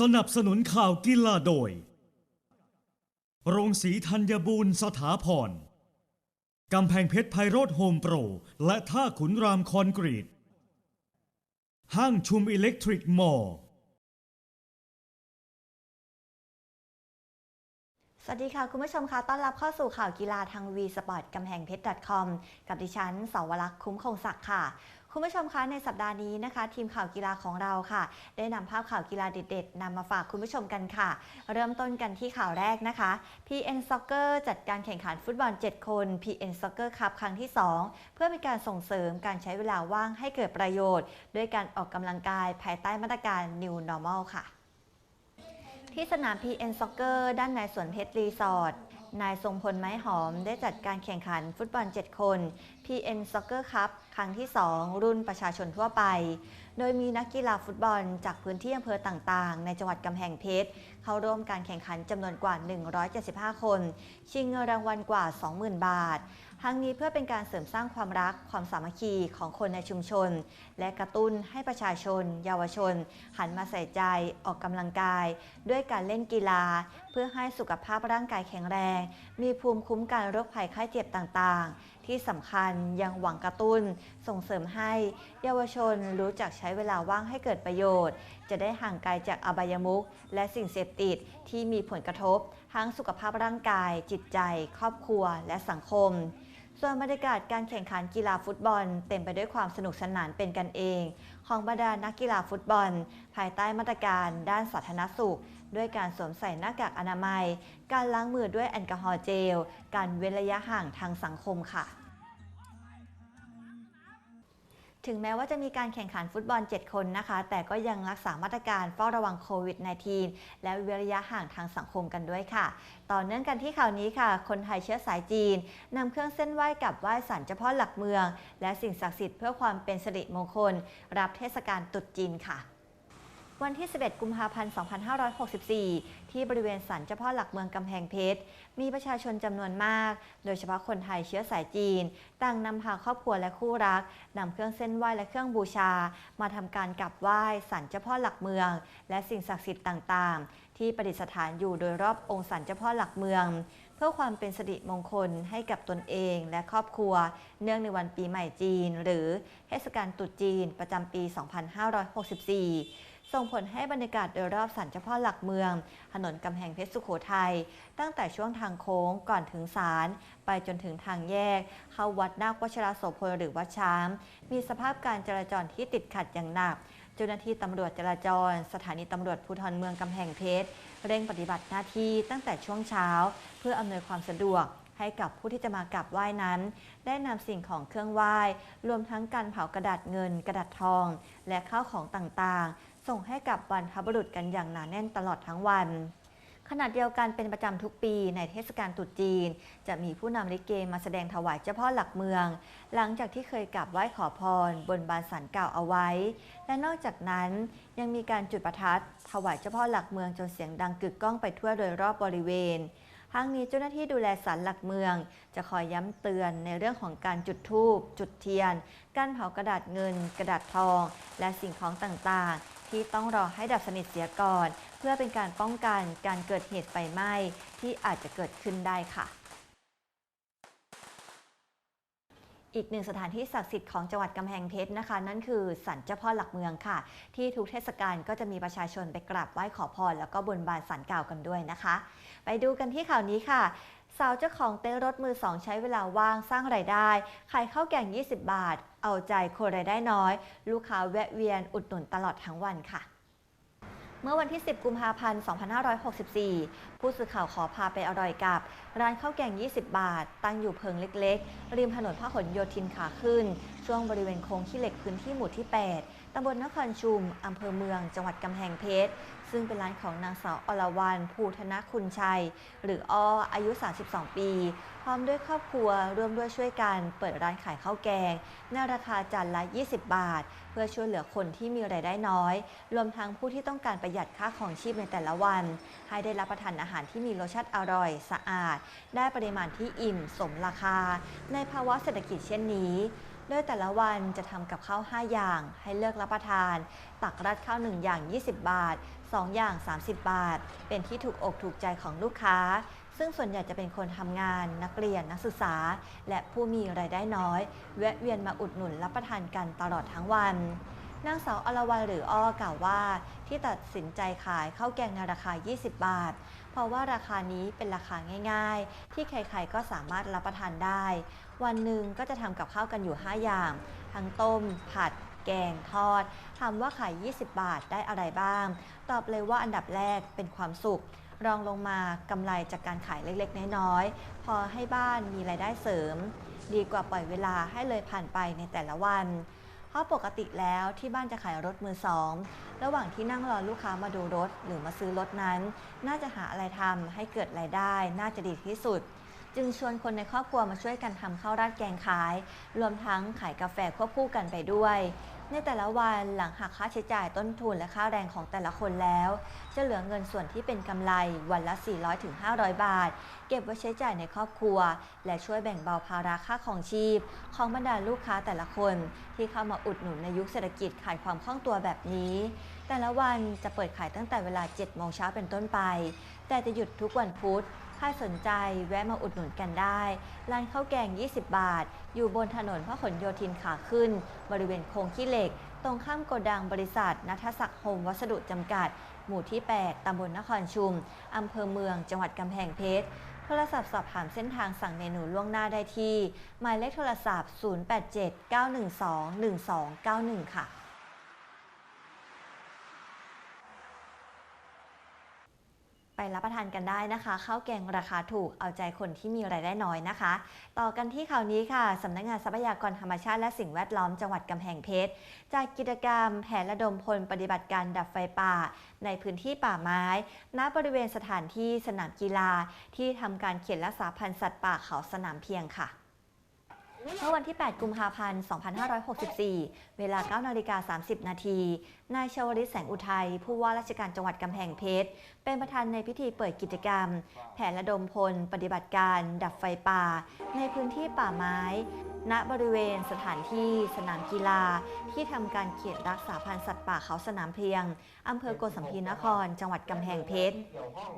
สนับสนุนข่าวกีฬาโดย โรงสีธัญบูรณ์สถาพร กำแพงเพชรไพโรธโฮมโปร และท่าขุนรามคอนกรีต ห้างชุมอิเล็กทริกมอลล์สวัสดีค่ะ คุณผู้ชมคะต้อนรับเข้าสู่ข่าวกีฬาทาง v s p o r t กำแพงเพชร .com กับดิฉันสาวรักษ์คุ้มคงศักดิ์ค่ะ คุณผู้ชมคะในสัปดาห์นี้นะคะ ทีมข่าวกีฬาของเราค่ะ ได้นำภาพข่าวกีฬาเด็ดๆนำมาฝากคุณผู้ชมกันค่ะ เริ่มต้นกันที่ข่าวแรกนะคะ PN Soccer จัดการแข่งขันฟุตบอล 7 คน PN Soccer Cup ครั้งที่ 2 เพื่อเป็นการส่งเสริมการใช้เวลาว่างให้เกิดประโยชน์ ด้วยการออกกำลังกายภายใต้มาตรการ New Normal ค่ะ ที่สนาม PN Soccer ด้านในสวนเพชรรีสอร์ท นายทรงพลไม้หอมได้จัดการแข่งขันฟุตบอล 7 คน PN Soccer Cup ครั้งที่ 2 รุ่นประชาชนทั่วไป โดยมีนักกีฬาฟุตบอลจากพื้นที่อำเภอต่างๆ ในจังหวัดกำแพงเพชร เข้าร่วมการแข่งขันจำนวนกว่า 175 คน ชิงเงินรางวัลกว่า 20,000 บาท ทั้งนี้เพื่อเป็นการเสริมสร้างความรักความสามัคคีของคนในชุมชน และกระตุ้นให้ประชาชน เยาวชน หันมาใส่ใจออกกำลังกาย ด้วยการเล่นกีฬา เพื่อให้สุขภาพร่างกายแข็งแรง มีภูมิคุ้มกันโรคภัยไข้เจ็บต่างๆ ที่สำคัญยังหวังกระตุ้น ส่งเสริมให้ เยาวชนรู้จักใช้เวลาว่างให้เกิดประโยชน์ จะได้ห่างไกลจากอบายมุขและสิ่งเสพติดที่มีผลกระทบ ทั้งสุขภาพร่างกาย จิตใจ ครอบครัว และสังคม ส่วนบรรยากาศการแข่งขันกีฬาฟุตบอล เต็มไปด้วยความสนุกสนานเป็นกันเอง ของบรรดานักกีฬาฟุตบอล ภายใต้มาตรการด้านสาธารณสุข ด้วยการสวมใส่หน้ากากอนามัย การล้างมือด้วยแอลกอฮอล์เจล การเว้นระยะห่างทางสังคมค่ะ ถึงแม้ว่าจะมีการแข่งขันฟุตบอล 7 คนนะคะ แต่ก็ยังรักษามาตรการเฝ้าระวังโควิด -19 และเว้นระยะห่างทางสังคมกันด้วยค่ะ ต่อเนื่องกันที่ข่าวนี้ค่ะ คนไทยเชื้อสายจีนนำเครื่องเส้นไหว้กับไหว้สันเจ้าพ่อหลักเมือง และสิ่งศักดิ์สิทธิ์เพื่อความเป็นสิริมงคล รับเทศกาลตรุษจีนค่ะ วันที่ 11 กุมภาพันธ์ 2564 ที่บริเวณศาลเจ้าพ่อหลักเมืองกำแพงเพชร มีประชาชนจำนวนมาก โดยเฉพาะคนไทยเชื้อสายจีน ต่างนำพาครอบครัวและคู่รักนำเครื่องเส้นไหว้และเครื่องบูชา มาทำการกราบไหว้ศาลเจ้าพ่อหลักเมือง และสิ่งศักดิ์สิทธิ์ต่างๆ ที่ประดิษฐานอยู่โดยรอบองค์ศาลเจ้าพ่อหลักเมืองเพื่อความเป็นสิริมงคลให้กับตนเองและครอบครัว เนื่องในวันปีใหม่จีน หรือเทศกาลตรุษจีนประจำปี 2564 ส่งผลให้บรรยากาศโดยรอบศาลเจ้าพ่อหลักเมือง ถนนกำแพงเพชรสุโขทัยตั้งแต่ช่วงทางโค้งก่อนถึงศาลไปจนถึงทางแยก เข้าวัดนาควัชรโสพลหรือวัดช้าง มีสภาพการจราจรที่ติดขัดอย่างหนักเจ้าหน้าที่ตำรวจจราจร สถานีตำรวจภูธรเมืองกำแพงเพชรเร่งปฏิบัติหน้าที่ตั้งแต่ช่วงเช้า เพื่ออำนวยความสะดวกให้กับผู้ที่จะมากราบไหว้นั้น ได้นำสิ่งของเครื่องไหว้ รวมทั้งการเผากระดาษเงิน กระดาษทอง และข้าวของต่างๆ ส่งให้กับบรรพบุรุษกันอย่างหนาแน่นตลอดทั้งวันขณะเดียวกันเป็นประจำทุกปีในเทศกาลตรุษจีน จะมีผู้นำลิเกมาแสดงถวายเจ้าพ่อหลักเมือง หลังจากที่เคยกราบไหว้ขอพร บนบานสันเก่าเอาไว้ และนอกจากนั้นยังมีการจุดประทัดถวายเจ้าพ่อหลักเมืองจนเสียงดังกึกก้องไปทั่วโดยรอบบริเวณทั้งนี้เจ้าหน้าที่ดูแลศาลหลักเมือง จะคอยย้ำเตือนในเรื่องของการจุดธูปจุดเทียน การเผากระดาษเงิน กระดาษทอง และสิ่งของต่างๆ ที่ต้องรอให้ดับสนิทเสียก่อน เพื่อเป็นการป้องกันการเกิดเหตุไฟไหม้ที่อาจจะเกิดขึ้นได้ค่ะ อีกหนึ่งสถานที่ศักดิ์สิทธิ์ของจังหวัดกำแพงเพชรนะคะ นั่นคือสันเจ้าพ่อหลักเมืองค่ะ ที่ทุกเทศกาลก็จะมีประชาชนไปกราบไหว้ขอพรแล้วก็บนบานสันเก่ากันด้วยนะคะ ไปดูกันที่ข่าวนี้ค่ะ สาวเจ้าของเต้นรถมือสองใช้เวลาว่างสร้างไรายได้ ขายข้าวแกง 20 บาท เอาใจคนรายได้น้อย ลูกค้าแวะเวียนอุดหนุนตลอดทั้งวันค่ะเมื่อวันที่ 10 กุมภาพันธ์ 2564 ผู้สื่อข่าวขอพาไปอร่อยกับ ร้านข้าวแกง 20 บาท ตั้งอยู่เพิงเล็กๆ ริมถนนพหลโยธินขาขึ้น ช่วงบริเวณโค้งขี้เหล็กพื้นที่หมู่ที่ 8ตำบลนครชุม อำเภอเมือง จังหวัดกำแพงเพชร ซึ่งเป็นร้านของนางสาวอรวรรณภูธนคุณชัย หรืออ้ออายุ 32 ปี พร้อมด้วยครอบครัวร่วมด้วยช่วยกันเปิดร้านขายข้าวแกงในราคาจานละ 20 บาท เพื่อช่วยเหลือคนที่มีรายได้น้อย รวมทั้งผู้ที่ต้องการประหยัดค่าของชีพในแต่ละวัน ให้ได้รับประทานอาหารารที่มีรสชาติอร่อย สะอาด ได้ปริมาณที่อิ่มสมราคา ในภาวะเศรษฐกิจเช่นนี้ โดยแต่ละวันจะทำกับข้าว 5 อย่าง ให้เลือกรับประทาน ตักราดข้าว 1 อย่าง 20 บาท 2 อย่าง 30 บาท เป็นที่ถูกอกถูกใจของลูกค้า ซึ่งส่วนใหญ่จะเป็นคนทำงาน นักเรียนนักศึกษา และผู้มีรายได้น้อย แวะเวียนมาอุดหนุนรับประทานกันตลอดทั้งวัน นางสาวอรวรรณหรืออ้อกล่าวว่า ที่ตัดสินใจขายข้าวแกงในราคา 20 บาท เพราะว่าราคานี้เป็นราคาง่าย ๆ ที่ใครๆก็สามารถรับประทานได้ วันหนึ่งก็จะทำกับข้าวกันอยู่ 5 อย่าง ทั้งต้ม ผัด แกงทอดถามว่าขาย 20 บาทได้อะไรบ้าง ตอบเลยว่าอันดับแรกเป็นความสุขรองลงมากำไรจากการขายเล็กๆ น้อยๆ พอให้บ้านมีรายได้เสริม ดีกว่าปล่อยเวลาให้เลยผ่านไปในแต่ละวัน ราะปกติแล้วที่บ้านจะขายรถมือสอง ระหว่างที่นั่งรอลูกค้ามาดูรถหรือมาซื้อรถนั้น น่าจะหาอะไรทำให้เกิดรายได้ น่าจะดีที่สุด จึงชวนคนในครอบครัวมาช่วยกันทำข้าวราดแกงขาย รวมทั้งขายกาแฟควบคู่กันไปด้วย ในแต่ละวันหลังหักค่าใช้จ่ายต้นทุนและค่าแรงของแต่ละคนแล้ว จะเหลือเงินส่วนที่เป็นกำไรวันละ 400-500 บาท เก็บไว้ใช้จ่ายในครอบครัว และช่วยแบ่งเบาภาระค่าของชีพ ของบรรดาลูกค้าแต่ละคน ที่เข้ามาอุดหนุนในยุคเศรษฐกิจขาดความคล่องตัวแบบนี้ แต่ละวันจะเปิดขายตั้งแต่เวลา 7 โมงเช้าเป็นต้นไป แต่จะหยุดทุกวันพุธ ถ้าสนใจแวะมาอุดหนุนกันได้ ร้านข้าวแกง 20 บาท อยู่บนถนนพหลโยธินขาขึ้น บริเวณโค้งขี้เหล็ก ตรงข้ามโกดังบริษัท นัทศักดิ์โฮมวัสดุจำกัด หมู่ที่ 8 ตำบลนครชุม อำเภอเมือง จังหวัดกำแพงเพชร โทรศัพท์สอบถามเส้นทางสั่งเมนูล่วงหน้าได้ที่ หมายเลขโทรศัพท์ 0879121291 ค่ะ ไปรับประทานกันได้นะคะข้าวแกงราคาถูกเอาใจคนที่มีรายได้น้อยนะคะ ต่อกันที่ข่าวนี้ค่ะสำนักงานทรัพยากรธรรมชาติและสิ่งแวดล้อมจังหวัดกำแพงเพชรจากกิจกรรมแผนระดมพลปฏิบัติการดับไฟป่า ในพื้นที่ป่าไม้ ณบริเวณสถานที่สนามกีฬา ที่ทำการเขียนรักษาพันธุ์สัตว์ป่าเขาสนามเพียงค่ะ เมื่อวันที่ 8 กุมภาพันธ์ 2564 เวลา 9 นาฬิกา 30 นาที นายชวริตแสงอุทัย ผู้ว่าราชการจังหวัดกำแพงเพชร เป็นประธานในพิธีเปิดกิจกรรม แผนระดมพล ปฏิบัติการ ดับไฟป่า ในพื้นที่ป่าไม้ ณบริเวณสถานที่สนามกีฬา ที่ทำการเขียนรักษาพันธุ์สัตว์ป่าเขาสนามเพียงอำเภอโกสัมพีนคร จังหวัดกำแพงเพชร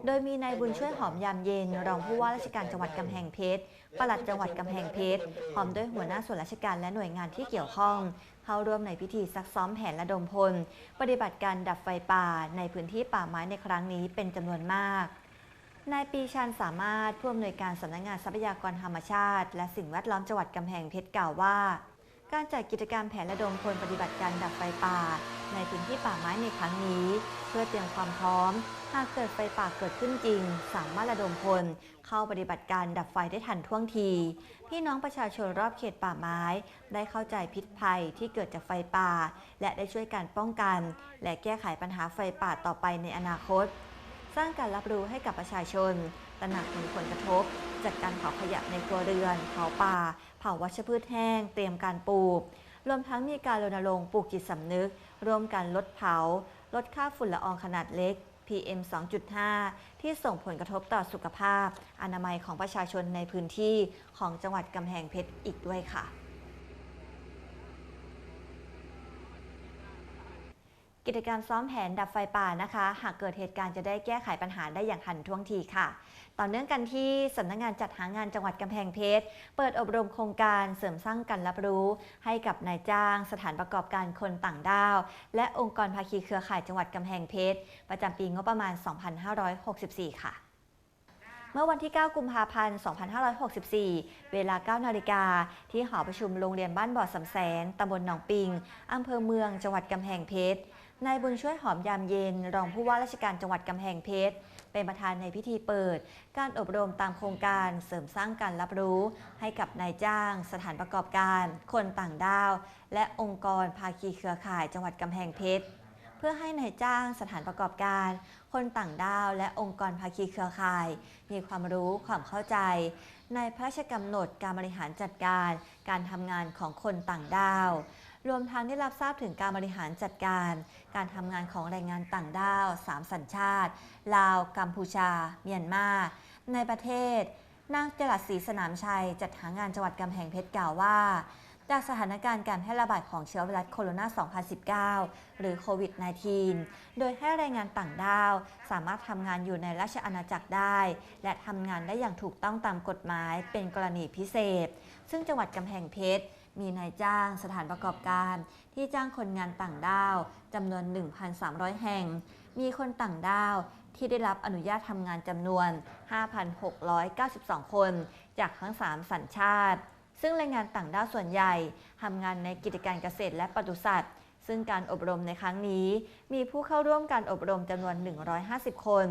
โดยมีนายบุญช่วยหอมยามเย็น รองผู้ว่าราชการจังหวัดกำแพงเพชรปลัดจังหวัดกำแพงเพชรพร้อมด้วยหัวหน้าส่วนราชการและหน่วยงานที่เกี่ยวข้อง เข้าร่วมในพิธีซักซ้อมแผนระดมพล ปฏิบัติการดับไฟป่าในพื้นที่ป่าไม้ในครั้งนี้เป็นจำนวนมาก นายปีชันสามารถผู้อำนวยการสำนักงานทรัพยากรธรรมชาติ และสิ่งแวดล้อมจังหวัดกำแพงเพชรกล่าวว่า การจัดกิจกรรมแผนระดมพลปฏิบัติการดับไฟป่า ในพื้นที่ป่าไม้ในครั้งนี้ เพื่อเตรียมความพร้อม หากเกิดไฟป่าเกิดขึ้นจริง สามารถระดมพล เข้าปฏิบัติการดับไฟได้ทันท่วงที พี่น้องประชาชนรอบเขตป่าไม้ ได้เข้าใจพิษภัยที่เกิดจากไฟป่า และได้ช่วยการป้องกัน และแก้ไขปัญหาไฟป่าต่อไปในอนาคต สร้างการรับรู้ให้กับประชาชน ตระหนักถึงผลกระทบจากการเผาขยะในครัวเรือน เผาป่า เผาวัชพืชแห้ง เตรียมการปลูก รวมทั้งมีการรณรงค์ปลูกจิตสำนึก ร่วมกันลดเผา ลดค่าฝุ่นละอองขนาดเล็ก PM 2.5 ที่ส่งผลกระทบต่อสุขภาพ อนามัยของประชาชนในพื้นที่ของจังหวัดกำแพงเพชรอีกด้วยค่ะ กิจกรรมซ้อมแผนดับไฟป่านะคะ หากเกิดเหตุการณ์จะได้แก้ไขปัญหาได้อย่างทันท่วงทีค่ะ ต่อเนื่องกันที่สำนักงานจัดหางานจังหวัดกำแพงเพชร เปิดอบรมโครงการเสริมสร้างการรับรู้ ให้กับนายจ้าง สถานประกอบการคนต่างด้าว และองค์กรภาคีเครือข่ายจังหวัดกำแพงเพชร ประจำปีงบประมาณ 2564 ค่ะเมื่อวันที่ 9 กุมภาพันธ์ 2564 เวลา 9 นาฬิกา ที่หอประชุมโรงเรียนบ้านบ่อสำแสงตำบลหนองปิง อำเภอเมือง จังหวัดกำแพงเพชร นายบุญช่วยหอมยามเย็น รองผู้ว่าราชการจังหวัดกำแพงเพชร เป็นประธานในพิธีเปิด การอบรมตามโครงการเสริมสร้างการรับรู้ ให้กับนายจ้าง สถานประกอบการ คนต่างด้าว และองค์กรภาคีเครือข่ายจังหวัดกำแพงเพชร เพื่อให้นายจ้างสถานประกอบการ คนต่างด้าว และองค์กรภาคีเครือข่าย มีความรู้ความเข้าใจ ในพระราชกำหนดการบริหารจัดการ การทำงานของคนต่างด้าว รวมทั้งได้รับทราบถึงการบริหารจัดการ การทำงานของแรงงานต่างด้าว 3 สัญชาติ ลาว กัมพูชา เมียนมา ในประเทศ นางจรัสศรีสนามชัย จัดหางานจังหวัดกำแพงเพชรกล่าวว่า จากสถานการณ์การแพร่ระบาดของเชื้อไวรัสโคโรนา 2019 หรือโควิด -19 โดยให้แรงงานต่างด้าว สามารถทำงานอยู่ในราชอาณาจักรได้ และทำงานได้อย่างถูกต้องตามกฎหมายเป็นกรณีพิเศษ ซึ่งจังหวัดกำแพงเพชร มีนายจ้างสถานประกอบการ ที่จ้างคนงานต่างด้าวจำนวน 1,300 แห่ง มีคนต่างด้าวที่ได้รับอนุญาตทำงานจำนวน 5,692 คน จากทั้ง 3 สัญชาติ ซึ่งแรงงานต่างด้าวส่วนใหญ่ทำงานในกิจการเกษตรและปศุสัตว์ ซึ่งการอบรมในครั้งนี้ มีผู้เข้าร่วมการอบรมจำนวน 150 คน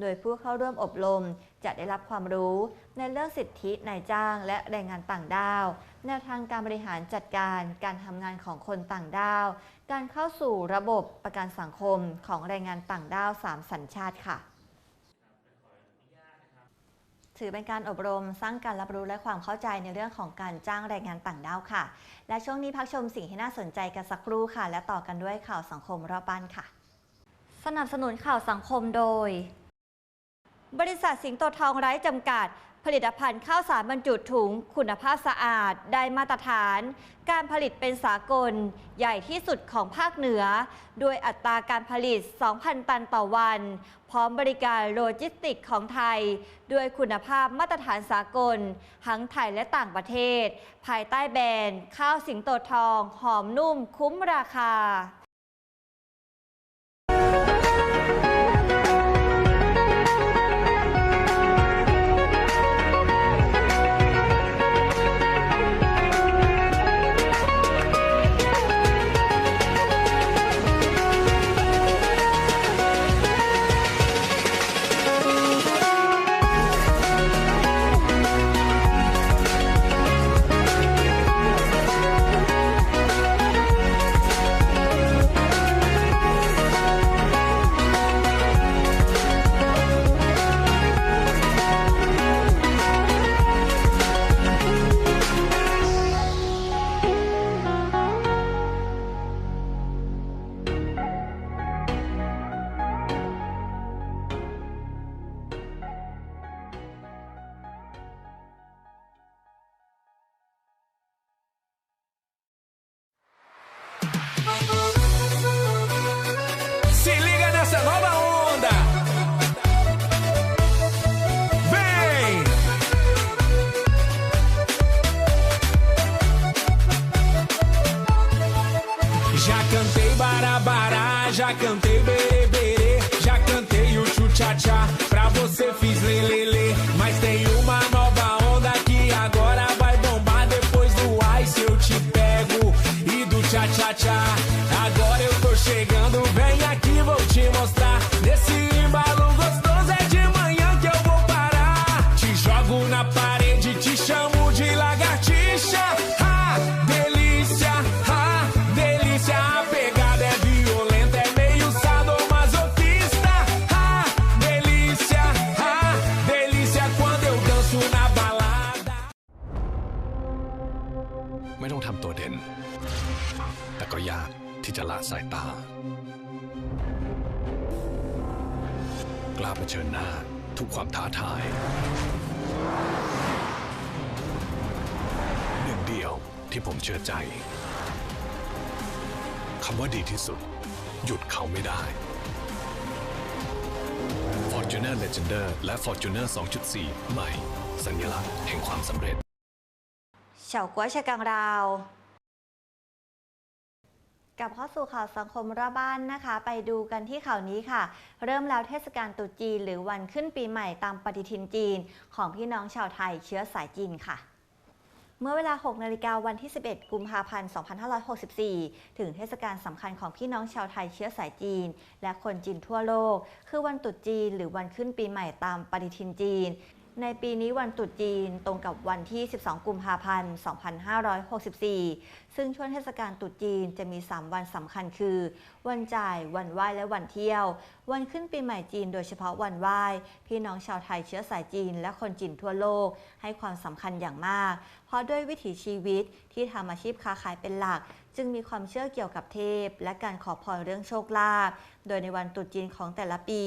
โดยผู้เข้าร่วมอบรมจะได้รับความรู้ในเรื่องสิทธินายจ้างและแรงงานต่างด้าว แนวทางการบริหารจัดการการทำงานของคนต่างด้าว การเข้าสู่ระบบประกันสังคมของแรงงานต่างด้าว 3 สัญชาติค่ะถือเป็นการอบรมสร้างการรับรู้และความเข้าใจในเรื่องของการจ้างแรงงานต่างด้าวค่ะ และช่วงนี้พักชมสิ่งที่น่าสนใจกันสักครู่ค่ะ และต่อกันด้วยข่าวสังคมรอบบ้านค่ะ สนับสนุนข่าวสังคมโดย บริษัทสิงโตทองไร้จำกัด ผลิตภัณฑ์ข้าวสารบรรจุถุง คุณภาพสะอาด ได้มาตรฐาน การผลิตเป็นสากล ใหญ่ที่สุดของภาคเหนือ ด้วยอัตราการผลิต 2,000 ตันต่อวัน พร้อมบริการโลจิสติกของไทย ด้วยคุณภาพมาตรฐานสากล ทั้งไทยและต่างประเทศ ภายใต้แบรนด์ ข้าวสิงโตทอง หอมนุ่มคุ้มราคา já cantei bereberê, já cantei o chu-cha-cha, pra você fiz lelele. Mas tem uma ความท้าทาย หนึ่งเดียวที่ผมเชื่อใจคำว่าดีที่สุด หยุดเขาไม่ได้ Fortuner Legender และ Fortuner 2.4 ใหม่ สัญลักษณ์แห่งความสำเร็จเฉาก้วยชะกังราว กับข้าสู่ข่าวสังคมรอบบ้านนะคะ ไปดูกันที่ข่าวนี้ค่ะ เริ่มแล้วเทศกาลตรุษจีน หรือวันขึ้นปีใหม่ตามปฏิทินจีน ของพี่น้องชาวไทยเชื้อสายจีนค่ะเมื่อเวลา 6 นาฬิกาวันที่ 11 กุมภาพันธ์ 2564 ถึงเทศกาลสำคัญของพี่น้องชาวไทยเชื้อสายจีน และคนจีนทั่วโลก คือวันตรุษจีนหรือวันขึ้นปีใหม่ตามปฏิทินจีน ในปีนี้วันตรุษจีนตรงกับวันที่ 12 กุมภาพันธ์ 2564 ซึ่งช่วงเทศกาลตรุษจีนจะมี 3 วันสำคัญคือ วันจ่าย วันไหว้และวันเที่ยว วันขึ้นปีใหม่จีนโดยเฉพาะวันไหว้ พี่น้องชาวไทยเชื้อสายจีน และคนจีนทั่วโลก ให้ความสำคัญอย่างมาก เพราะด้วยวิถีชีวิตที่ทำอาชีพค้าขายเป็นหลัก จึงมีความเชื่อเกี่ยวกับเทพ และการขอพรเรื่องโชคลาภโดยในวันตรุษจีนของแต่ละปี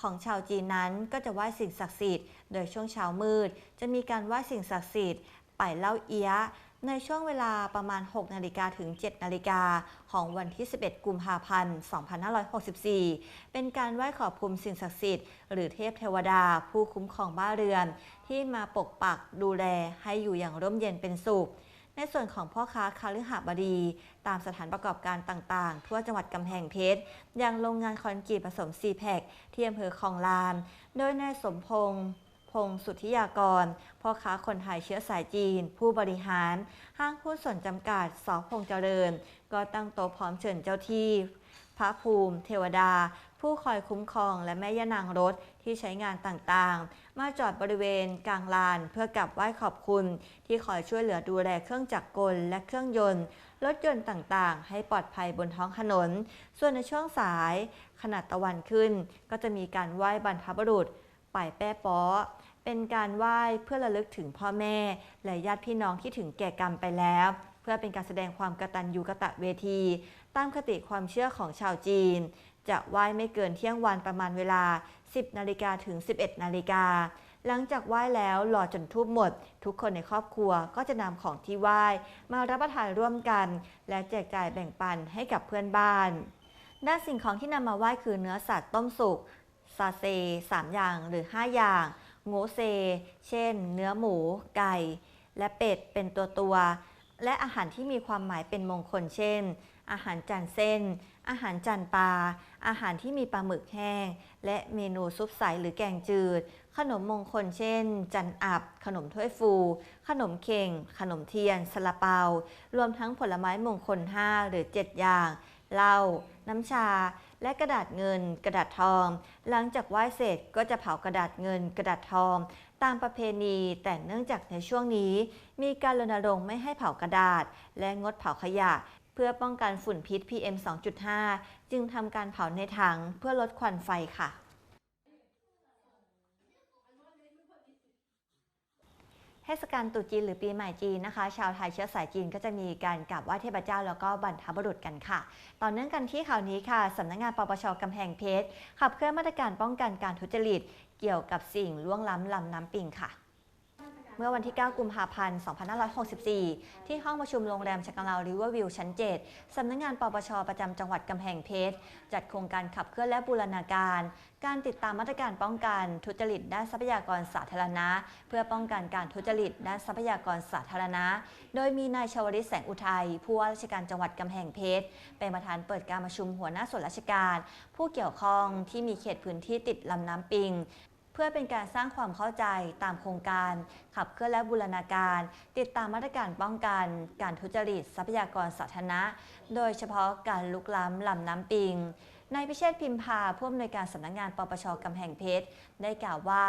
ของชาวจีนนั้นก็จะไหว้สิ่งศักดิ์สิทธิ์โดยช่วงเช้ามืด จะมีการไหว้สิ่งศักดิ์สิทธิ์ป่ายเล่าเอียะ ในช่วงเวลาประมาณ 6 นาฬิกาถึง 7 นาฬิกาของวันที่ 11 กุมภาพันธ์ 2564 เป็นการไหว้ขอบคุณสิ่งศักดิ์สิทธิ์หรือเทพเทวดาผู้คุ้มครองบ้านเรือน ที่มาปกปักดูแลให้อยู่อย่างร่มเย็นเป็นสุข ในส่วนของพ่อค้าคาลือหาบดี ตามสถานประกอบการต่างๆ ทั่วจังหวัดกำแพงเพชรอย่างโรงงานคอนกรีตผสมซีแพคที่อำเภอคลองลาน โดยนายสมพงษ์ พงษ์สุทธิยากร พ่อค้าคนไทยเชื้อสายจีน ผู้บริหาร ห้างหุ้นส่วนจำกัดสอพงเจริญ ก็ตั้งโต๊ะพร้อมเชิญเจ้าที่ พระภูมิ เทวดา ผู้คอยคุ้มครองและแม่ย่านางรถที่ใช้งานต่างๆ มาจอดบริเวณกลางลานเพื่อกลับไหว้ขอบคุณ ที่คอยช่วยเหลือดูแลเครื่องจักรกลและเครื่องยนต์รถยนต์ต่างๆ ให้ปลอดภัยบนท้องถนน ส่วนในช่วงสาย ขนาดตะวันขึ้น ก็จะมีการไหว้บรรพบุรุษป่ายแป้ป้อ เป็นการไหว้เพื่อระลึกถึงพ่อแม่ และญาติพี่น้องที่ถึงแก่กรรมไปแล้ว เพื่อเป็นการแสดงความกตัญญูกตะเวที ตามคติความเชื่อของชาวจีน จะไหว้ไม่เกินเที่ยงวันประมาณเวลา 10 นาฬิกาถึง 11 นาฬิกา หลังจากไหว้แล้วรอจนทูบหมด ทุกคนในครอบครัวก็จะนำของที่ไหว้ มารับประทานร่วมกัน และแจกจ่ายแบ่งปันให้กับเพื่อนบ้าน ด้านสิ่งของที่นำมาไหว้คือเนื้อสัตว์ต้มสุกซาเซ 3 อย่างหรือ 5 อย่าง โงเซ เช่น เนื้อหมู ไก่ และเป็ดเป็นตัวตัว และอาหารที่มีความหมายเป็นมงคลเช่น อาหารจานเส้น อาหารจานปลา อาหารที่มีปลาหมึกแห้ง และเมนูซุปใสหรือแกงจืด ขนมมงคลเช่น จันอับ ขนมถ้วยฟู ขนมเข่ง ขนมเทียนสลาเปา รวมทั้งผลไม้มงคล 5 หรือ 7 อย่าง เหล้า น้ำชา และกระดาษเงิน กระดาษทอง หลังจากไหว้เสร็จก็จะเผากระดาษเงิน กระดาษทอง ตามประเพณี แต่เนื่องจากในช่วงนี้ มีการรณรงค์ไม่ให้เผากระดาษ และงดเผาขยะ เพื่อป้องกันฝุ่นพิษ PM 2.5 จึงทำการเผาในถังเพื่อลดควันไฟค่ะ เทศกาลตรุษจีนหรือปีใหม่จีนนะคะ ชาวไทยเชื้อสายจีนก็จะมีการกราบไหว้เทพเจ้าแล้วก็บรรพบุรุษกันค่ะ ต่อเนื่องกันที่ข่าวนี้ค่ะสำนักงานปปชกำแพงเพชรขับเคลื่อนมาตรการป้องกันการทุจริต เกี่ยวกับสิ่งล่วงล้ำลำน้ำปิงค่ะ เมื่อวันที่ 9 กุมภาพันธ์ 2564 ที่ห้องประชุมโรงแรมชกกะลาวริเวอร์วิวชั้น 7 สำนักงานปปชประจำจังหวัดกำแพงเพชร จัดโครงการขับเคลื่อนและบูรณาการ การติดตามมาตรการป้องกันทุจริตด้านทรัพยากรสาธารณะ เพื่อป้องกันการทุจริตด้านทรัพยากรสาธารณะ โดยมีนายชวริตแสงอุทัยผู้ว่าราชการจังหวัดกำแพงเพชรเป็นประธานเปิดการประชุมหัวหน้าส่วนราชการ ผู้เกี่ยวข้องที่มีเขตพื้นที่ติดลำน้ำปิง เพื่อเป็นการสร้างความเข้าใจตามโครงการ ขับเคลื่อนและบูรณาการ ติดตามมาตรการป้องกัน การทุจริตทรัพยากรสาธารณะ โดยเฉพาะการลุกล้ำลำน้ำปิงนายพิเชษพิมพาผู้อำนวยการสำนักงานปปชกำแพงเพชร ได้กล่าวว่า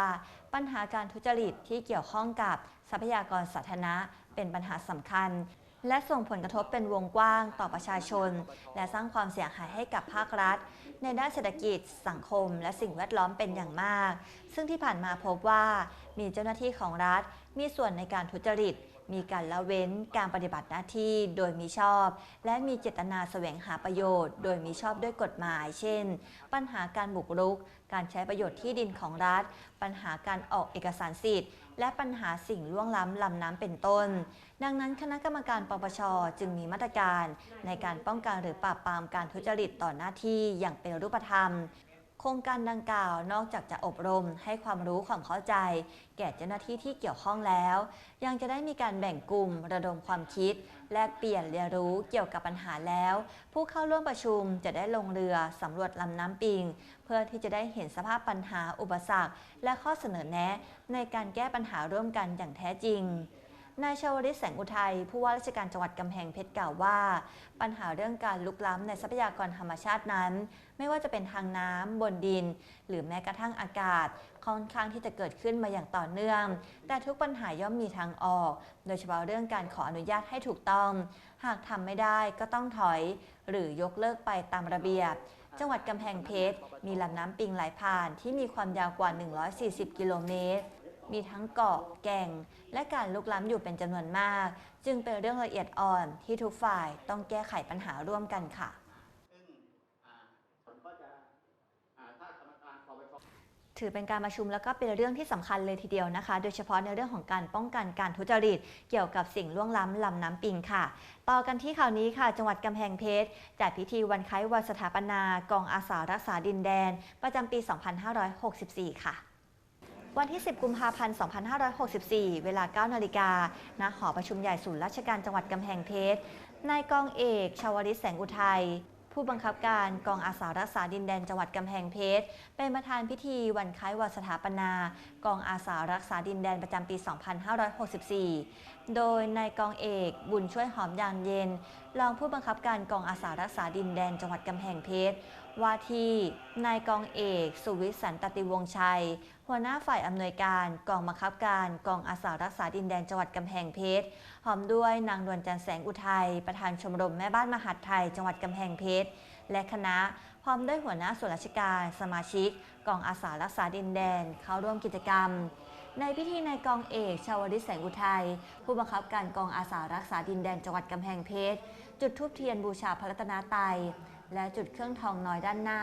ปัญหาการทุจริตที่เกี่ยวข้องกับทรัพยากรสาธารณะ เป็นปัญหาสำคัญ และส่งผลกระทบเป็นวงกว้างต่อประชาชน และสร้างความเสียหายให้กับภาครัฐ ในด้านเศรษฐกิจ สังคม และสิ่งแวดล้อมเป็นอย่างมาก ซึ่งที่ผ่านมาพบว่ามีเจ้าหน้าที่ของรัฐ มีส่วนในการทุจริต มีการละเว้นการปฏิบัติหน้าที่โดยมิชอบ และมีเจตนาแสวงหาประโยชน์ โดยมิชอบด้วยกฎหมาย เช่น ปัญหาการบุกรุก การใช้ประโยชน์ที่ดินของรัฐ ปัญหาการออกเอกสารสิทธิ์ และปัญหาสิ่งล่วงล้ำลำน้ำเป็นต้น ดังนั้นคณะกรรมการปปชจึงมีมาตรการ ในการป้องกันหรือปราบปรามการทุจริตต่อหน้าที่อย่างเป็นรูปธรรม โครงการดังกล่าวนอกจากจะอบรมให้ความรู้ความเข้าใจ แก่เจ้าหน้าที่ที่เกี่ยวข้องแล้ว ยังจะได้มีการแบ่งกลุ่มระดมความคิด แลกเปลี่ยนเรียนรู้เกี่ยวกับปัญหาแล้ว ผู้เข้าร่วมประชุมจะได้ลงเรือสำรวจลำน้ำปิง เพื่อที่จะได้เห็นสภาพปัญหาอุปสรรค และข้อเสนอแนะในการแก้ปัญหาร่วมกันอย่างแท้จริงนายชวริตแสงอุทัย ผู้ว่าราชการจังหวัดกำแพงเพชรกล่าวว่า ปัญหาเรื่องการลุกล้ำในทรัพยากรธรรมชาตินั้น ไม่ว่าจะเป็นทางน้ำบนดิน หรือแม้กระทั่งอากาศ ค่อนข้างที่จะเกิดขึ้นมาอย่างต่อเนื่อง แต่ทุกปัญหาย่อมมีทางออก โดยเฉพาะเรื่องการขออนุญาตให้ถูกต้อง หากทำไม่ได้ก็ต้องถอย หรือยกเลิกไปตามระเบียบ จังหวัดกำแพงเพชร มีลำน้ำปิงไหลผ่านที่มีความยาวกว่า 140 กิโลเมตร มีทั้งเกาะ แก่ง และการลุกล้ำอยู่เป็นจำนวนมาก จึงเป็นเรื่องละเอียดอ่อนที่ทุกฝ่ายต้องแก้ไขปัญหาร่วมกันค่ะ ซึ่งอ่าผลก็จะอ่า ถือเป็นการประชุมแล้วก็เป็นเรื่องที่สำคัญเลยทีเดียวนะคะ โดยเฉพาะในเรื่องของการป้องกันการทุจริต เกี่ยวกับสิ่งล่วงล้ำลำน้ำปิงค่ะ ต่อกันที่ข่าวนี้ค่ะ จังหวัดกำแพงเพชรจัดพิธีวันคล้ายวันสถาปนากองอาสารักษาดินแดน ประจำปี 2564 ค่ะวันที่ 10 กุมภาพันธ์ 2564 เวลา 9 นาฬิกา ณ หอประชุมใหญ่ศูนย์ราชการจังหวัดกำแพงเพชร นายกองเอก ชาวริตแสงอุทัย ผู้บังคับการกองอาสารักษาดินแดนจังหวัดกำแพงเพชร เป็นประธานพิธีวันคล้ายวันสถาปนา กองอาสารักษาดินแดนประจำปี 2564 โดยนายกองเอกบุญช่วยหอมยางเย็น รองผู้บังคับการกองอาสารักษาดินแดนจังหวัดกำแพงเพชร ว่าที่นายกองเอก สุวิสันตติวงชัย หัวหน้าฝ่ายอำนวยการกองบังคับการกองอาสารักษาดินแดนจังหวัดกำแพงเพชรพร้อมด้วยนางนวลจันแสงอุทัยประธานชมรมแม่บ้านมหาดไทย จังหวัดกำแพงเพชรและคณะพร้อมด้วยหัวหน้าส่วนราชการสมาชิก กองอาสารักษาดินแดนเข้าร่วมกิจกรรม ในพิธีนายกองเอกชาวริตแสงอุทัยผู้บังคับการกองอาสารักษาดินแดนจังหวัดกำแพงเพชรจุดธูปเทียนบูชาพระรัตนตรัย และจุดเครื่องทองน้อยด้านหน้า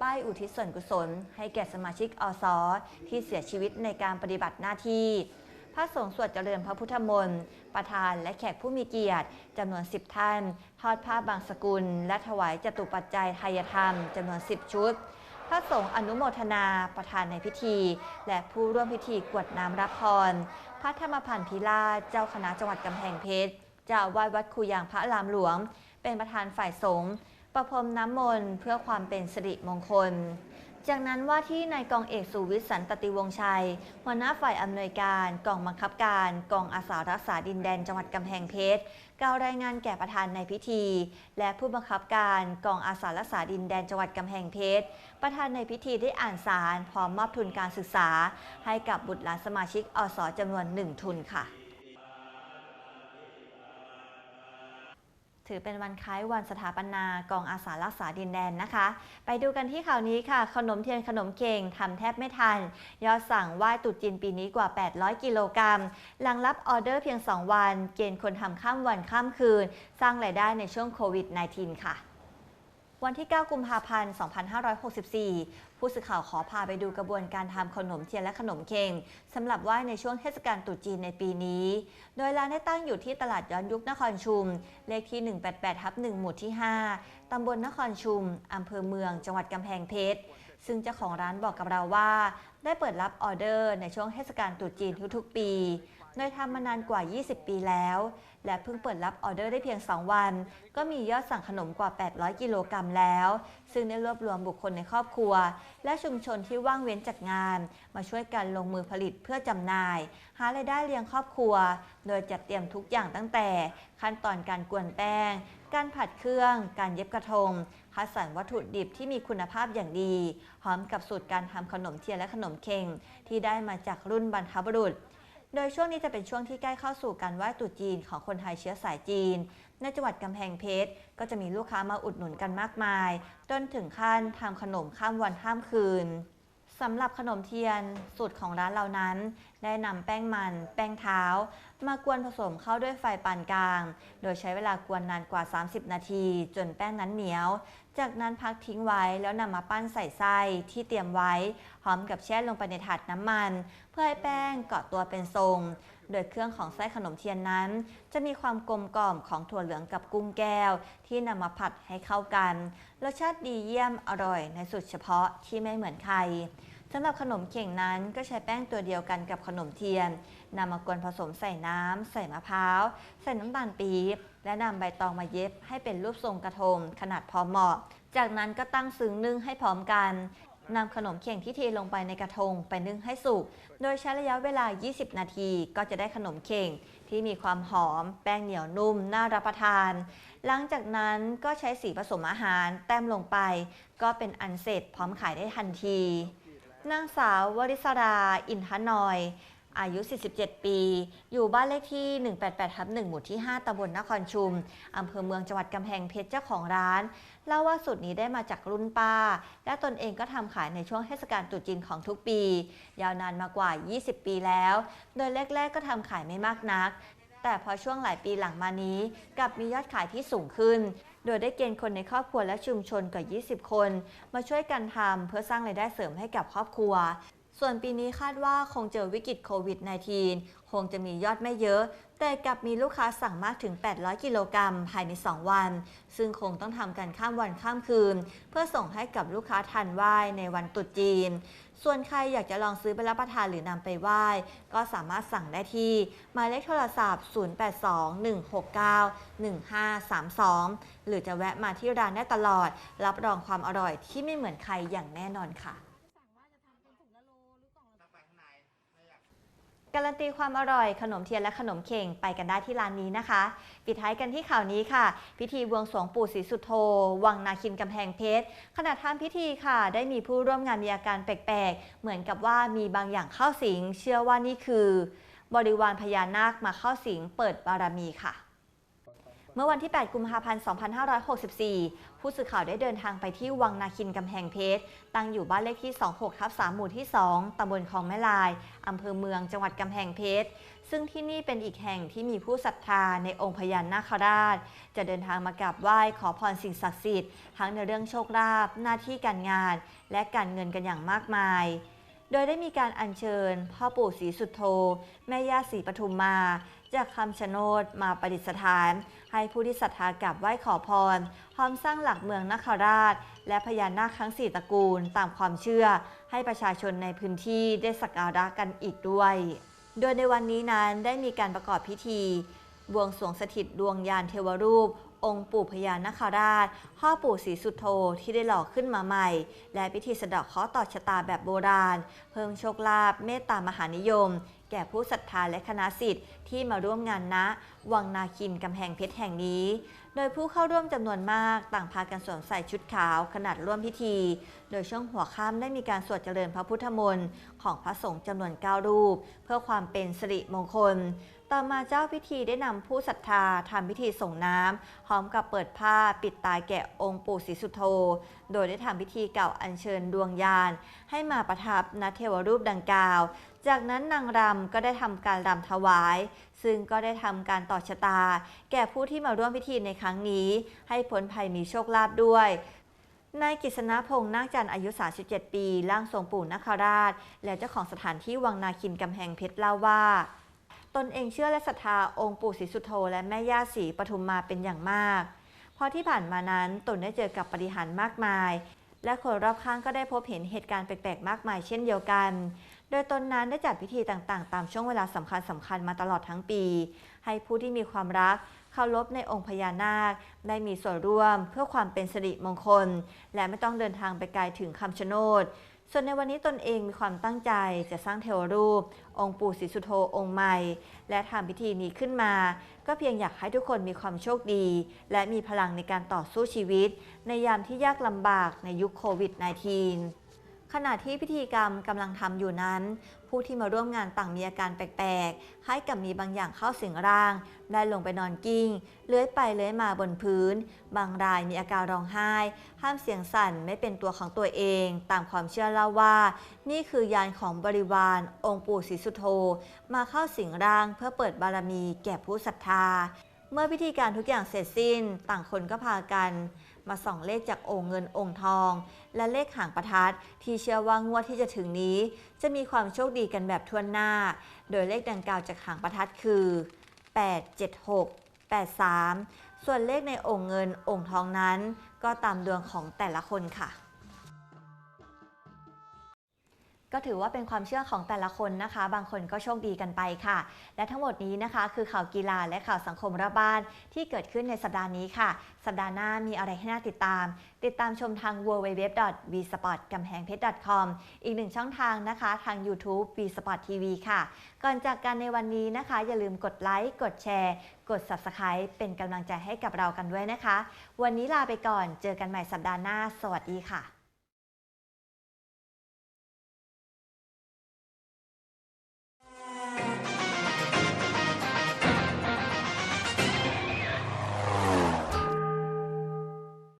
ป้ายอุทิศส่วนกุศล ให้แก่สมาชิกอสที่เสียชีวิตในการปฏิบัติหน้าที่ พระสงฆ์สวดเจริญพระพุทธมนต์ประธานและแขกผู้มีเกียรติจำนวน 10 ท่าน ทอดผ้าบางสกุล และถวายจตุปัจจัยทายธรรมจำนวน 10 ชุดพระสงฆ์อนุโมทนาประธานในพิธี และผู้ร่วมพิธีกวดน้ำรับพร พระธรรมพันธ์พิลาเจ้าคณะจังหวัดกำแพงเพชรเจ้าอาวาสวัดคูยางพระรามหลวง เป็นประธานฝ่ายสงฆ์ ประพรมน้ำมนต์เพื่อความเป็นสิริมงคล จากนั้นว่าที่นายกองเอกสุวิทย์สันตติวงศ์ชัย หัวหน้าฝ่ายอำนวยการกองบังคับการ กองอาสารักษาดินแดนจังหวัดกำแพงเพชรกล่าวรายงานแก่ประธานในพิธี และผู้บังคับการกองอาสารักษาดินแดนจังหวัดกำแพงเพชรประธานในพิธีได้อ่านสารพร้อมมอบทุนการศึกษา ให้กับบุตรหลานสมาชิกอสจำนวนหนึ่งทุนค่ะ ถือเป็นวันคล้ายวันสถาปนากองอาสารักษาดินแดนนะคะ ไปดูกันที่ข่าวนี้ค่ะ ขนมเทียนขนมเก่งทำแทบไม่ทัน ยอดสั่งไหว้ตรุษจีนปีนี้กว่า 800 กิโลกรัม หลังรับออเดอร์เพียง 2 วัน เกณฑ์คนทำข้ามวันข้ามคืน สร้างรายได้ในช่วงโควิด -19 ค่ะ วันที่ 9 กุมภาพันธ์ 2564 ผู้สื่อข่าวขอพาไปดูกระบวนการทำขนมเทียนและขนมเค็งสำหรับไหว้ในช่วงเทศกาลตรุษจีนในปีนี้ โดยร้านได้ตั้งอยู่ที่ตลาดย้อนยุคนครชุม เลขที่ 188ทับ1หมู่ที่ 5 ตำบลนครชุมอำเภอเมือง จังหวัดกำแพงเพชร ซึ่งเจ้าของร้านบอกกับเราว่า ได้เปิดรับออเดอร์ในช่วงเทศกาลตรุษจีนทุกๆ ปี โดยทำมานานกว่า 20 ปีแล้ว และเพิ่งเปิดรับออเดอร์ได้เพียง 2 วัน ก็มียอดสั่งขนมกว่า 800 กิโลกรัมแล้ว ซึ่งได้รวบรวมบุคคลในครอบครัว และชุมชนที่ว่างเว้นจากงาน มาช่วยกันลงมือผลิตเพื่อจำหน่าย หารายได้เลี้ยงครอบครัว โดยจัดเตรียมทุกอย่างตั้งแต่ ขั้นตอนการกวนแป้ง การผัดเครื่อง การเย็บกระทง คัดสรรวัตถุดิบที่มีคุณภาพอย่างดีพร้อมกับสูตรการทำขนมเทียนและขนมเค็งที่ได้มาจากรุ่นบรรพบุรุษ โดยช่วงนี้จะเป็นช่วงที่ใกล้เข้าสู่การไหว้ตรุษจีนของคนไทยเชื้อสายจีน ในจังหวัดกำแพงเพชร ก็จะมีลูกค้ามาอุดหนุนกันมากมาย จนถึงขั้นทำขนมข้ามวันข้ามคืนสำหรับขนมเทียนสูตรของร้านเรานั้น ได้นำแป้งมัน แป้งเท้า มากวนผสมเข้าด้วยไฟปานกลาง โดยใช้เวลากวนนานกว่า 30 นาที จนแป้งนั้นเหนียว จากนั้นพักทิ้งไว้แล้วนำมาปั้นใส่ไส้ที่เตรียมไว้พร้อมกับแช่ลงไปในถาดน้ำมัน เพื่อให้แป้งเกาะตัวเป็นทรง โดยเครื่องของไส้ขนมเทียนนั้น จะมีความกลมกล่อมของถั่วเหลืองกับกุ้งแก้ว ที่นำมาผัดให้เข้ากัน รสชาติดีเยี่ยมอร่อยในสูตรเฉพาะที่ไม่เหมือนใครสำหรับขนมเข่งนั้นก็ใช้แป้งตัวเดียวกันกับขนมเทียน นำมากวนผสมใส่น้ำ ใส่มะพร้าว ใส่น้ำตาลปี๊บ และนำใบตองมาเย็บให้เป็นรูปทรงกระทงขนาดพอเหมาะ จากนั้นก็ตั้งซึ้งนึ่งให้พร้อมกันนำขนมเข่งที่เทลงไปในกระทงไปนึ่งให้สุก โดยใช้ระยะเวลา 20 นาที ก็จะได้ขนมเข่งที่มีความหอม แป้งเหนียวนุ่ม น่ารับประทาน หลังจากนั้นก็ใช้สีผสมอาหารแต้มลงไป ก็เป็นอันเสร็จพร้อมขายได้ทันที นางสาววริศรา อินทนอย อายุ 47 ปี อยู่บ้านเลขที่ 188ทับ1หมู่ที่ 5ตำบลนครชุม อำเภอเมืองจังหวัดกำแพงเพชรเจ้าของร้าน เล่าว่าสูตรนี้ได้มาจากรุ่นป้า และตนเองก็ทำขายในช่วงเทศกาลตรุษจีนของทุกปี ยาวนานมากว่า 20 ปีแล้ว โดยแรก ๆ ก็ทำขายไม่มากนัก แต่พอช่วงหลายปีหลังมานี้กลับมียอดขายที่สูงขึ้น โดยได้เกณฑ์คนในครอบครัวและชุมชนกว่า 20 คน มาช่วยกันทำเพื่อสร้างรายได้เสริมให้กับครอบครัว ส่วนปีนี้คาดว่าคงเจอวิกฤตโควิด -19 คงจะมียอดไม่เยอะ แต่กลับมีลูกค้าสั่งมากถึง 800 กิโลกรัมภายใน 2 วัน ซึ่งคงต้องทำกันข้ามวันข้ามคืน เพื่อส่งให้กับลูกค้าทันไหว้ในวันตรุษจีน ส่วนใครอยากจะลองซื้อไปรับประทานหรือนำไปไหว้ ก็สามารถสั่งได้ที่หมายเลขโทรศัพท์ 0821691532 หรือจะแวะมาที่ร้านได้ตลอด รับรองความอร่อยที่ไม่เหมือนใครอย่างแน่นอนค่ะ การันตีความอร่อยขนมเทียนและขนมเข่งไปกันได้ที่ร้านนี้นะคะ ปิดท้ายกันที่ข่าวนี้ค่ะ พิธีบวงสรวงปู่ศรีสุโธ วังนาคินกำแพงเพชรขณะทำพิธีค่ะ ได้มีผู้ร่วมงานมีอาการแปลกๆ เหมือนกับว่ามีบางอย่างเข้าสิง เชื่อว่านี่คือ บริวารพญานาคมาเข้าสิงเปิดบารมีค่ะเมื่อวันที่ 8 กุมภาพันธ์ 2564 ผู้สื่อข่าวได้เดินทางไปที่วังนาคินกำแพงเพชร ตั้งอยู่บ้านเลขที่ 26ทับ3หมู่ที่ 2ตำบลคลองแม่ลาย อำเภอเมืองจังหวัดกำแพงเพชร ซึ่งที่นี่เป็นอีกแห่งที่มีผู้ศรัทธาในองค์พญานาคราช จะเดินทางมากราบไหว้ขอพรสิ่งศักดิ์สิทธิ์ ทั้งในเรื่องโชคลาภ หน้าที่การงาน และการเงินกันอย่างมากมายโดยได้มีการอัญเชิญ พ่อปู่ศรีสุโธ แม่ย่าศรีปทุมมา จากคำชะโนดมาประดิษฐาน ให้ผู้ที่ศรัทธากราบไหว้ขอพร พร้อมสร้างหลักเมืองนคราช และพญานาคทั้งสี่ตระกูลตามความเชื่อ ให้ประชาชนในพื้นที่ได้สักการะกันอีกด้วย โดยในวันนี้นั้นได้มีการประกอบพิธีบวงสรวงสถิตดวงยานเทวรูป องค์ปู่พญานาคราชพ่อปู่ศรีสุโธที่ได้หล่อขึ้นมาใหม่ และพิธีสะเดาะเคราะห์ต่อชะตาแบบโบราณ เพิ่มโชคลาภเมตตามหานิยม แก่ผู้ศรัทธาและคณะสิทธิ์ที่มาร่วมงานณวังนาคินกำแพงเพชรแห่งนี้ โดยผู้เข้าร่วมจำนวนมากต่างพากันสวมใส่ชุดขาวขนาดร่วมพิธี โดยช่วงหัวค่ำได้มีการสวดเจริญพระพุทธมนต์ของพระสงฆ์จำนวน 9 รูป เพื่อความเป็นสิริมงคล ต่อมาเจ้าพิธีได้นำผู้ศรัทธาทำพิธีส่งน้ำพร้อมกับเปิดผ้าปิดตายแกะองค์ปู่ศรีสุโธ โดยได้ทำพิธีเก่าอัญเชิญดวงยานให้มาประทับณเทวรูปดังกล่าว จากนั้นนางรำก็ได้ทำการรำถวาย ซึ่งก็ได้ทำการต่อชะตา แก่ผู้ที่มาร่วมพิธีในครั้งนี้ ให้พ้นภัยมีโชคลาภด้วยนายกฤษณพงษ์นาคจันทร์อายุ 37 ปี ร่างทรงปู่นคราช และเจ้าของสถานที่วังนาคินกำแพงเพชรเล่าว่า ตนเองเชื่อและศรัทธาองค์ปู่ศรีสุโธและแม่ย่าศรีปทุมมาเป็นอย่างมาก เพราะที่ผ่านมานั้นตนได้เจอกับปฏิหารมากมาย และคนรอบข้างก็ได้พบเห็นเหตุการณ์แปลกๆ มากมายเช่นเดียวกัน โดยตนนั้นได้จัดพิธีต่างๆ ตามช่วงเวลาสำคัญสำคัญมาตลอดทั้งปี ให้ผู้ที่มีความรักเคารพในองค์พญานาค ได้มีส่วนร่วมเพื่อความเป็นสิริมงคล และไม่ต้องเดินทางไปไกลถึงคำชะโนดส่วนในวันนี้ตนเองมีความตั้งใจจะสร้างเทวรูป องค์ปู่ศรีสุโธองค์ใหม่ และทำพิธีนี้ขึ้นมา ก็เพียงอยากให้ทุกคนมีความโชคดี และมีพลังในการต่อสู้ชีวิต ในยามที่ยากลำบากในยุคโควิด -19 ขณะที่พิธีกรรมกำลังทำอยู่นั้น ผู้ที่มาร่วมงานต่างมีอาการแปลกๆคล้ายกับมีบางอย่างเข้าสิงร่าง ได้ลงไปนอนกิ้ง เลื้อยไปเลื้อยมาบนพื้น บางรายมีอาการร้องไห้ ห้ามเสียงสั่นไม่เป็นตัวของตัวเอง ตามความเชื่อเล่าว่า นี่คือยานของบริวาร องค์ปู่ศรีสุโธ มาเข้าสิงร่างเพื่อเปิดบารมีแก่ผู้ศรัทธา เมื่อพิธีการทุกอย่างเสร็จสิ้น ต่างคนก็พากัน มาส่องเลขจากโอ่งเงินองทอง และเลขหางประทัดที่เชื่อว่างวดที่จะถึงนี้ จะมีความโชคดีกันแบบทวนหน้า โดยเลขดังกล่าวจากหางประทัดคือ 876 83 ส่วนเลขในโอ่งเงินองทองนั้น ก็ตามดวงของแต่ละคนค่ะ ก็ถือว่าเป็นความเชื่อของแต่ละคนนะคะ บางคนก็โชคดีกันไปค่ะ และทั้งหมดนี้นะคะ คือข่าวกีฬาและข่าวสังคมรอบบ้านที่เกิดขึ้นในสัปดาห์นี้ค่ะ สัปดาห์หน้ามีอะไรให้น่าติดตาม ติดตามชมทาง www.vsport กำแพงเพชร .com อีกหนึ่งช่องทางนะคะ ทาง YouTube vsport tv ค่ะ ก่อนจากกันในวันนี้นะคะ อย่าลืมกดไลค์กดแชร์ กด subscribe เป็นกำลังใจให้กับเรากันด้วยนะคะ วันนี้ลาไปก่อนเจอกันใหม่สัปดาห์หน้า สวัสดีค่ะ